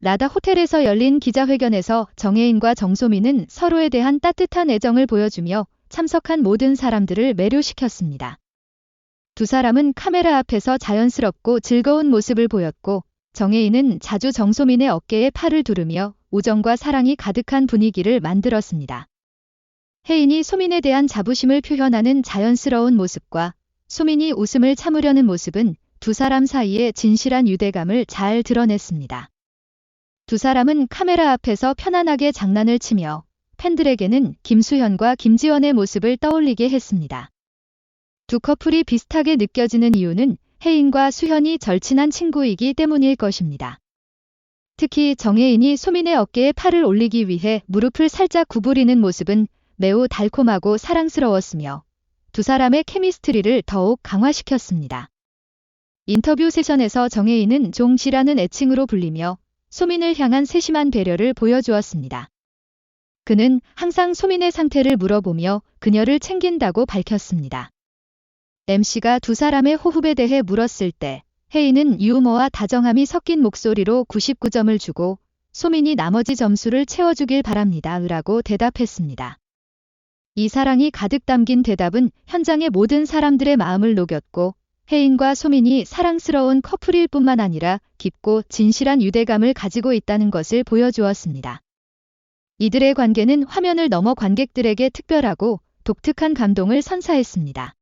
라다 호텔에서 열린 기자회견에서 정혜인과 정소민은 서로에 대한 따뜻한 애정을 보여주며 참석한 모든 사람들을 매료시켰습니다. 두 사람은 카메라 앞에서 자연스럽고 즐거운 모습을 보였고 정혜인은 자주 정소민의 어깨에 팔을 두르며 우정과 사랑이 가득한 분위기를 만들었습니다. 혜인이 소민에 대한 자부심을 표현하는 자연스러운 모습과 소민이 웃음을 참으려는 모습은 두 사람 사이의 진실한 유대감을 잘 드러냈습니다. 두 사람은 카메라 앞에서 편안하게 장난을 치며 팬들에게는 김수현과 김지원의 모습을 떠올리게 했습니다. 두 커플이 비슷하게 느껴지는 이유는 혜인과 수현이 절친한 친구이기 때문일 것입니다. 특히 정혜인이 소민의 어깨에 팔을 올리기 위해 무릎을 살짝 구부리는 모습은 매우 달콤하고 사랑스러웠으며 두 사람의 케미스트리를 더욱 강화시켰습니다. 인터뷰 세션에서 정혜인은 종씨라는 애칭으로 불리며 소민을 향한 세심한 배려를 보여주었습니다. 그는 항상 소민의 상태를 물어보며 그녀를 챙긴다고 밝혔습니다. MC가 두 사람의 호흡에 대해 물었을 때 혜인은 유머와 다정함이 섞인 목소리로 99점을 주고 소민이 나머지 점수를 채워주길 바랍니다. 라고 대답했습니다. 이 사랑이 가득 담긴 대답은 현장의 모든 사람들의 마음을 녹였고 혜인과 소민이 사랑스러운 커플일 뿐만 아니라 깊고 진실한 유대감을 가지고 있다는 것을 보여주었습니다. 이들의 관계는 화면을 넘어 관객들에게 특별하고 독특한 감동을 선사했습니다.